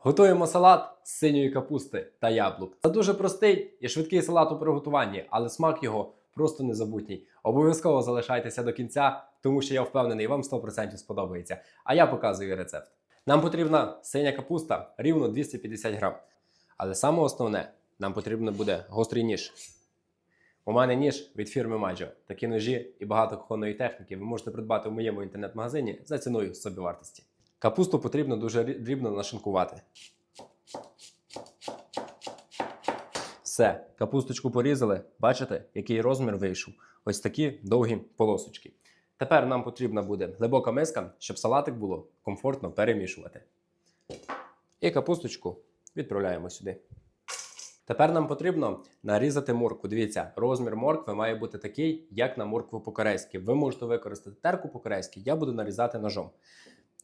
Готуємо салат з синьої капусти та яблук. Це дуже простий і швидкий салат у приготуванні, але смак його просто незабутній. Обов'язково залишайтеся до кінця, тому що я впевнений, вам 100% сподобається. А я показую рецепт. Нам потрібна синя капуста рівно 250 грам. Але саме основне, нам потрібно буде гострий ніж. У мене ніж від фірми Маджо. Такі ножі і багато кухонної техніки ви можете придбати в моєму інтернет-магазині за ціною собівартості. Капусту потрібно дуже дрібно нашинкувати. Все, капусточку порізали. Бачите, який розмір вийшов? Ось такі довгі полосочки. Тепер нам потрібна буде глибока миска, щоб салатик було комфортно перемішувати. І капусточку відправляємо сюди. Тепер нам потрібно нарізати моркву. Дивіться, розмір моркви має бути такий, як на моркву по-корейськи. Ви можете використати терку по-корейськи, я буду нарізати ножом.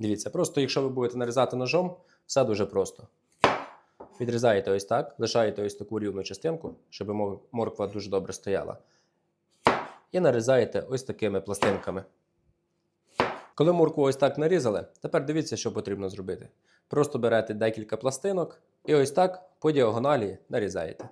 Дивіться, просто якщо ви будете нарізати ножом, все дуже просто. Відрізаєте ось так, лишаєте ось таку рівну частинку, щоб морква дуже добре стояла. І нарізаєте ось такими пластинками. Коли моркву ось так нарізали, тепер дивіться, що потрібно зробити. Просто берете декілька пластинок і ось так по діагоналі нарізаєте.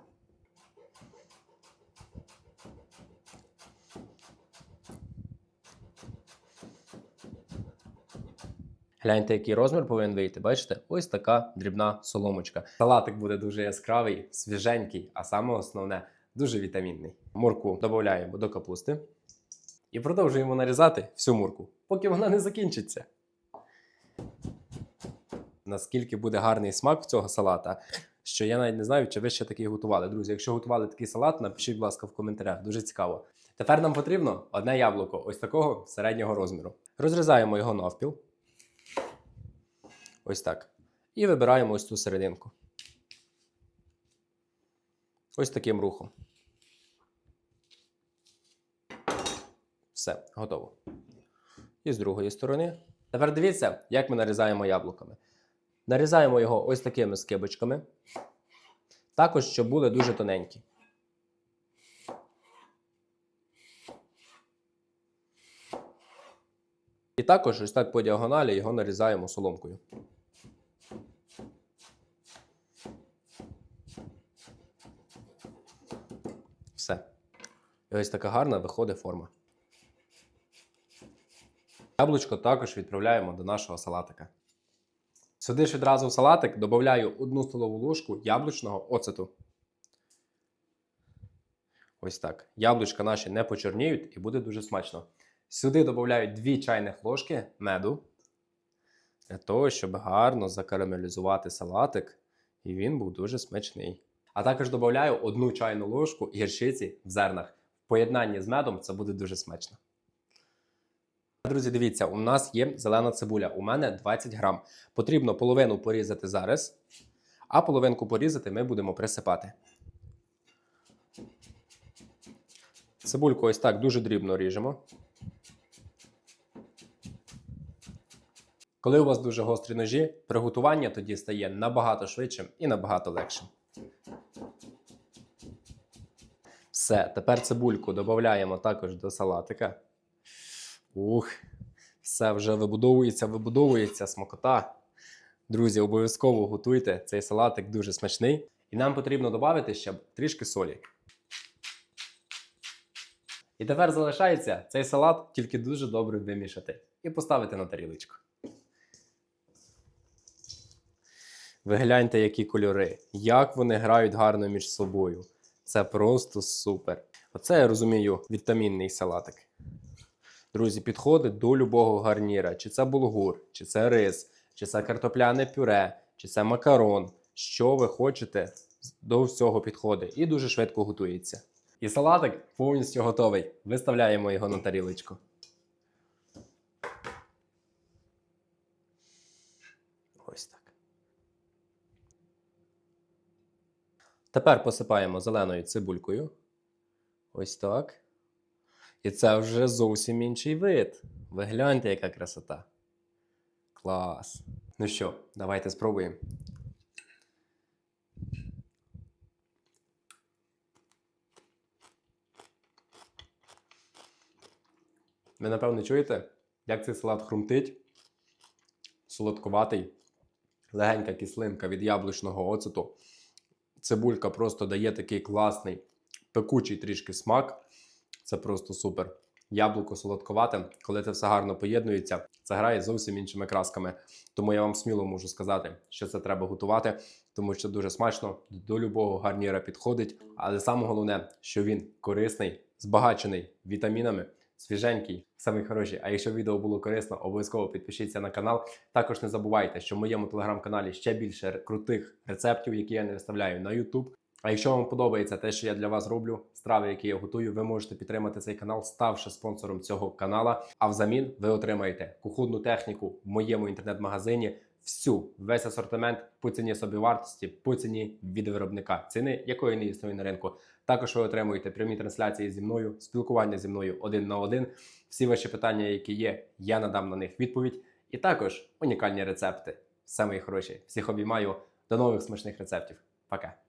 Гляньте, який розмір повинен вийти. Бачите, ось така дрібна соломочка. Салатик буде дуже яскравий, свіженький, а саме основне дуже вітамінний. Морку додаємо до капусти і продовжуємо нарізати всю мурку, поки вона не закінчиться. Наскільки буде гарний смак цього салата, що я навіть не знаю, чи ви ще такий готували. Друзі, якщо готували такий салат, напишіть, будь ласка, в коментарях. Дуже цікаво. Тепер нам потрібно одне яблуко, ось такого середнього розміру. Розрізаємо його навпіл. Ось так. І вибираємо ось цю серединку. Ось таким рухом. Все, готово. І з другої сторони. Тепер дивіться, як ми нарізаємо яблуками. Нарізаємо його ось такими скибочками. Також, щоб були дуже тоненькі. І також ось так по діагоналі його нарізаємо соломкою. Все. І ось така гарна виходить форма. Яблучко також відправляємо до нашого салатика. Сюди ж відразу в салатик додаю одну столову ложку яблучного оцету. Ось так. Яблучка наші не почорніють і буде дуже смачно. Сюди додаю 2 чайних ложки меду для того, щоб гарно закарамелізувати салатик, і він був дуже смачний. А також додаю одну чайну ложку гірчиці в зернах. Поєднанні з медом це буде дуже смачно. Друзі, дивіться, у нас є зелена цибуля. У мене 20 грам. Потрібно половину порізати зараз, а половинку порізати ми будемо присипати. Цибульку ось так дуже дрібно ріжемо. Коли у вас дуже гострі ножі, приготування тоді стає набагато швидшим і набагато легшим. Все, тепер цибульку додаємо також до салатика. Ух, все вже вибудовується, вибудовується смакота. Друзі, обов'язково готуйте цей салатик дуже смачний. І нам потрібно додати ще трішки солі. І тепер залишається цей салат тільки дуже добре вимішати і поставити на тарілочку. Ви гляньте, які кольори, як вони грають гарно між собою. Це просто супер. Оце я розумію вітамінний салатик. Друзі, підходить до любого гарніра. Чи це булгур, чи це рис, чи це картопляне пюре, чи це макарон. Що ви хочете, до всього підходить. І дуже швидко готується. І салатик повністю готовий. Виставляємо його на тарілочку. Ось так. Тепер посипаємо зеленою цибулькою. Ось так. І це вже зовсім інший вид. Ви гляньте, яка красота. Клас. Ну що, давайте спробуємо. Ви напевно чуєте, як цей салат хрумтить, солодкуватий, легенька кислинка від яблучного оцету. Цибулька просто дає такий класний, пекучий трішки смак. Це просто супер. Яблуко солодковате, коли це все гарно поєднується, це грає зовсім іншими красками. Тому я вам сміло можу сказати, що це треба готувати, тому що дуже смачно до любого гарніра підходить. Але саме головне, що він корисний, збагачений вітамінами, свіженький, самий хороший. А якщо відео було корисно, обов'язково підпишіться на канал. Також не забувайте, що в моєму телеграм-каналі ще більше крутих рецептів, які я не виставляю на YouTube. А якщо вам подобається те, що я для вас роблю, страви, які я готую, ви можете підтримати цей канал, ставши спонсором цього канала. А взамін ви отримаєте кухонну техніку в моєму інтернет-магазині. Всю весь асортимент по ціні собівартості, по ціні від виробника, ціни якої не існує на ринку. Також ви отримуєте прямі трансляції зі мною, спілкування зі мною один на один. Всі ваші питання, які є, я надам на них відповідь. І також унікальні рецепти. Все мої хороші. Всіх обіймаю. До нових смачних рецептів. Пока.